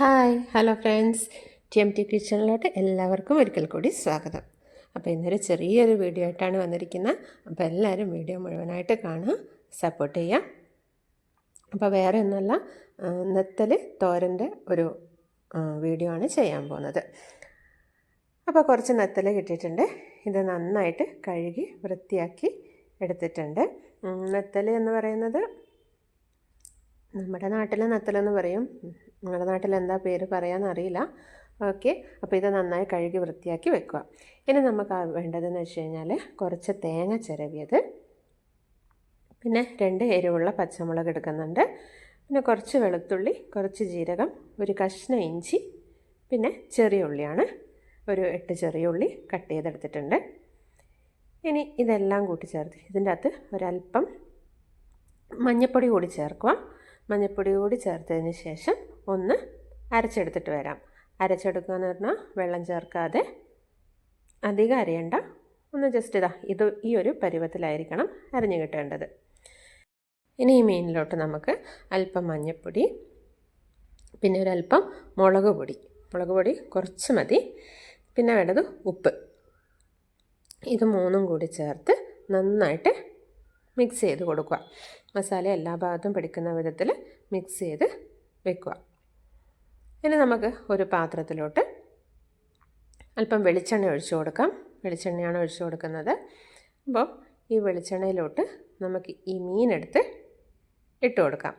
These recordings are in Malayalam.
Hi hello friends. T M T കിച്ചണിലോട്ട് എല്ലാവർക്കും ഒരിക്കൽ കൂടി സ്വാഗതം. അപ്പോൾ ഇന്നൊരു ചെറിയൊരു വീഡിയോ ആയിട്ടാണ് വന്നിരിക്കുന്നത്. അപ്പോൾ എല്ലാവരും വീഡിയോ മുഴുവനായിട്ട് കാണുക സപ്പോർട്ട് ചെയ്യാം അപ്പോൾ വേറെ ഒന്നുമല്ല നെത്തൽ തോരന്റെ ഒരു വീഡിയോ ആണ് ചെയ്യാൻ പോകുന്നത്. അപ്പോൾ കുറച്ച് നെത്തൽ കിട്ടിയിട്ടുണ്ട്. ഇത് നന്നായിട്ട് കഴുകി വൃത്തിയാക്കി എടുത്തിട്ടുണ്ട്. നെത്തൽ എന്ന് പറയുന്നത് നമ്മുടെ നാട്ടിലെ നത്തലെന്ന് പറയും. നിങ്ങളുടെ നാട്ടിൽ എന്താ പേര് പറയാമെന്ന് അറിയില്ല. ഓക്കെ. അപ്പോൾ ഇത് നന്നായി കഴുകി വൃത്തിയാക്കി വെക്കുക. ഇനി നമുക്ക് വേണ്ടതെന്ന് വെച്ച് കഴിഞ്ഞാൽ കുറച്ച് തേങ്ങ ചിരവിയത്. പിന്നെ രണ്ട് എരിവുള്ള പച്ചമുളക് എടുക്കുന്നുണ്ട്. പിന്നെ കുറച്ച് വെളുത്തുള്ളി കുറച്ച് ജീരകം ഒരു കഷ്ണ ഇഞ്ചി പിന്നെ ചെറിയ ഉള്ളിയാണ്. ഒരു എട്ട് ചെറിയ ഉള്ളി കട്ട് ചെയ്തെടുത്തിട്ടുണ്ട്. ഇനി ഇതെല്ലാം കൂട്ടി ചേർത്ത് ഇതിന്റെ അകത്ത് ഒരല്പം മഞ്ഞൾപ്പൊടി കൂടി ചേർക്കുക. മഞ്ഞൾപ്പൊടി കൂടി ചേർത്തതിന് ശേഷം ഒന്ന് അരച്ചെടുത്തിട്ട് വരാം. അരച്ചെടുക്കുക എന്ന് പറഞ്ഞാൽ വെള്ളം ചേർക്കാതെ അധികം അരയണ്ട. ഒന്ന് ജസ്റ്റ് ഇതാ ഇത് ഈ ഒരു പരുവത്തിലായിരിക്കണം അരഞ്ഞു കിട്ടേണ്ടത്. ഇനി ഈ മീനിലോട്ട് നമുക്ക് അല്പം മഞ്ഞൾപ്പൊടി പിന്നെ ഒരല്പം മുളക് പൊടി. മുളക് പൊടി കുറച്ച് മതി. പിന്നെ വേണ്ടത് ഉപ്പ്. ഇത് മൂന്നും കൂടി ചേർത്ത് നന്നായിട്ട് മിക്സ് ചെയ്ത് കൊടുക്കുക. മസാല എല്ലാ ഭാഗത്തും പിടിക്കുന്ന വിധത്തിൽ മിക്സ് ചെയ്ത് വെക്കുക. ഇനി നമുക്ക് ഒരു പാത്രത്തിലോട്ട് അല്പം വെളിച്ചെണ്ണ ഒഴിച്ചു കൊടുക്കാം. വെളിച്ചെണ്ണയാണ് ഒഴിച്ചു കൊടുക്കുന്നത്. അപ്പോൾ ഈ വെളിച്ചെണ്ണയിലോട്ട് നമുക്ക് ഈ മീനെടുത്ത് ഇട്ട് കൊടുക്കാം.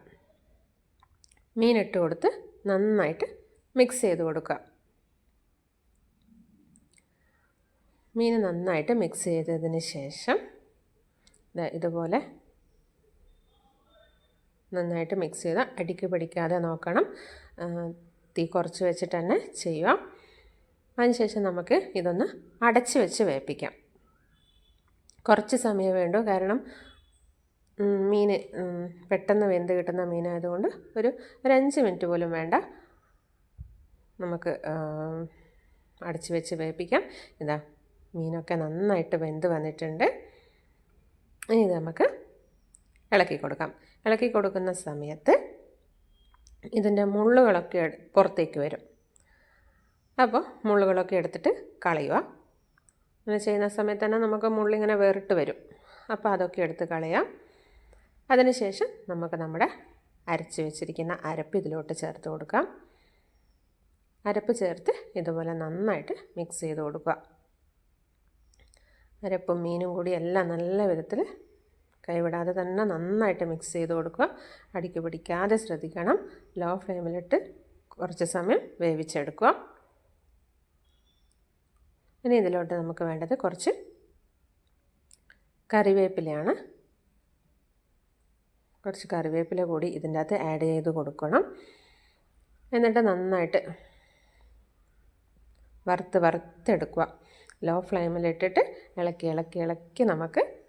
മീനിട്ട് കൊടുത്ത് നന്നായിട്ട് മിക്സ് ചെയ്ത് കൊടുക്കാം മീൻ നന്നായിട്ട് മിക്സ് ചെയ്തതിന് ശേഷം ഇതുപോലെ നന്നായിട്ട് മിക്സ് ചെയ്ത് അടിക്ക് പിടിക്കാതെ നോക്കണം. തീ കുറച്ച് വെച്ചിട്ട് തന്നെ ചെയ്യുക. അതിനുശേഷം നമുക്ക് ഇതൊന്ന് അടച്ച് വെച്ച് വേപ്പിക്കാം കുറച്ച് സമയം വേണ്ടു. കാരണം മീൻ പെട്ടെന്ന് വെന്ത് കിട്ടുന്ന മീനായതുകൊണ്ട് ഒരു ഒരു അഞ്ച് മിനിറ്റ് പോലും വേണ്ട. നമുക്ക് അടച്ച് വെച്ച് വേപ്പിക്കാം ഇതാ മീനൊക്കെ നന്നായിട്ട് വെന്ത് വന്നിട്ടുണ്ട്. ഇനി ഇത് നമുക്ക് ഇളക്കി കൊടുക്കാം. ഇളക്കി കൊടുക്കുന്ന സമയത്ത് ഇതിന്റെ മുള്ളുകളൊക്കെ പുറത്തേക്ക് വരും. അപ്പോൾ മുള്ളുകളൊക്കെ എടുത്തിട്ട് കളയുക. അങ്ങനെ ചെയ്യുന്ന സമയത്ത് തന്നെ നമുക്ക് മുള്ളിങ്ങനെ വേറിട്ട് വരും. അപ്പോൾ അതൊക്കെ എടുത്ത് കളയാം അതിനുശേഷം നമുക്ക് നമ്മുടെ അരച്ച് വെച്ചിരിക്കുന്ന അരപ്പ് ഇതിലോട്ട് ചേർത്ത് കൊടുക്കാം അരപ്പ് ചേർത്ത് ഇതുപോലെ നന്നായിട്ട് മിക്സ് ചെയ്ത് കൊടുക്കുക. അരപ്പും മീനും കൂടി എല്ലാം നല്ല വിധത്തിൽ കൈവിടാതെ തന്നെ നന്നായിട്ട് മിക്സ് ചെയ്ത് കൊടുക്കുക. അടിക്ക് പിടിക്കാതെ ശ്രദ്ധിക്കണം. ലോ ഫ്ലെയിമിലിട്ട് കുറച്ച് സമയം വേവിച്ചെടുക്കുക. ഇനി ഇതിലോട്ട് നമുക്ക് വേണ്ടത് കുറച്ച് കറിവേപ്പിലയാണ്. കുറച്ച് കറിവേപ്പില കൂടി ഇതിന്റെ അകത്ത് ആഡ് ചെയ്ത് കൊടുക്കണം. എന്നിട്ട് നന്നായിട്ട് വറുത്ത് വറുത്തെടുക്കുക. ലോ ഫ്ലെയിമിലിട്ടിട്ട് ഇളക്കി ഇളക്കി ഇളക്കി നമുക്ക്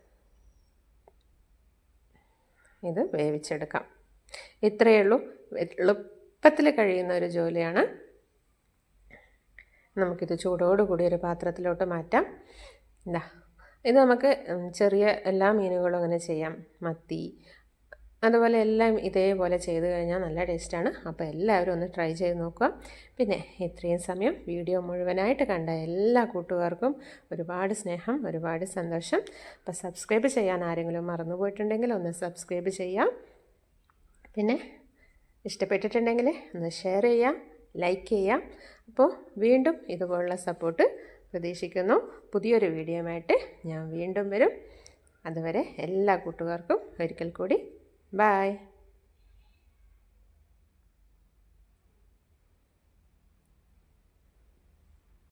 ഇത് വേവിച്ചെടുക്കാം. ഇത്രയേ ഉള്ളൂ. എളുപ്പത്തിൽ കഴിയുന്ന ഒരു ജോലിയാണ്. നമുക്കിത് ചൂടോടുകൂടി ഒരു പാത്രത്തിലോട്ട് മാറ്റാം. ഇതാ ഇത് നമുക്ക് ചെറിയ എല്ലാ മീനുകളും അങ്ങനെ ചെയ്യാം. മത്തി അതുപോലെ എല്ലാം ഇതേപോലെ ചെയ്ത് കഴിഞ്ഞാൽ നല്ല ടേസ്റ്റാണ്. അപ്പോൾ എല്ലാവരും ഒന്ന് ട്രൈ ചെയ്ത് നോക്കുക. പിന്നെ ഇത്രയും സമയം വീഡിയോ മുഴുവനായിട്ട് കണ്ട എല്ലാ കൂട്ടുകാർക്കും ഒരുപാട് സ്നേഹം ഒരുപാട് സന്തോഷം. അപ്പോൾ സബ്സ്ക്രൈബ് ചെയ്യാൻ ആരെങ്കിലും മറന്നുപോയിട്ടുണ്ടെങ്കിൽ ഒന്ന് സബ്സ്ക്രൈബ് ചെയ്യാം. പിന്നെ ഇഷ്ടപ്പെട്ടിട്ടുണ്ടെങ്കിൽ ഒന്ന് ഷെയർ ചെയ്യാം ലൈക്ക് ചെയ്യാം. അപ്പോൾ വീണ്ടും ഇതുപോലുള്ള സപ്പോർട്ട് പ്രതീക്ഷിക്കുന്നു. പുതിയൊരു വീഡിയോയുമായിട്ട് ഞാൻ വീണ്ടും വരും. അതുവരെ എല്ലാ കൂട്ടുകാർക്കും ഒരിക്കൽ കൂടി Bye.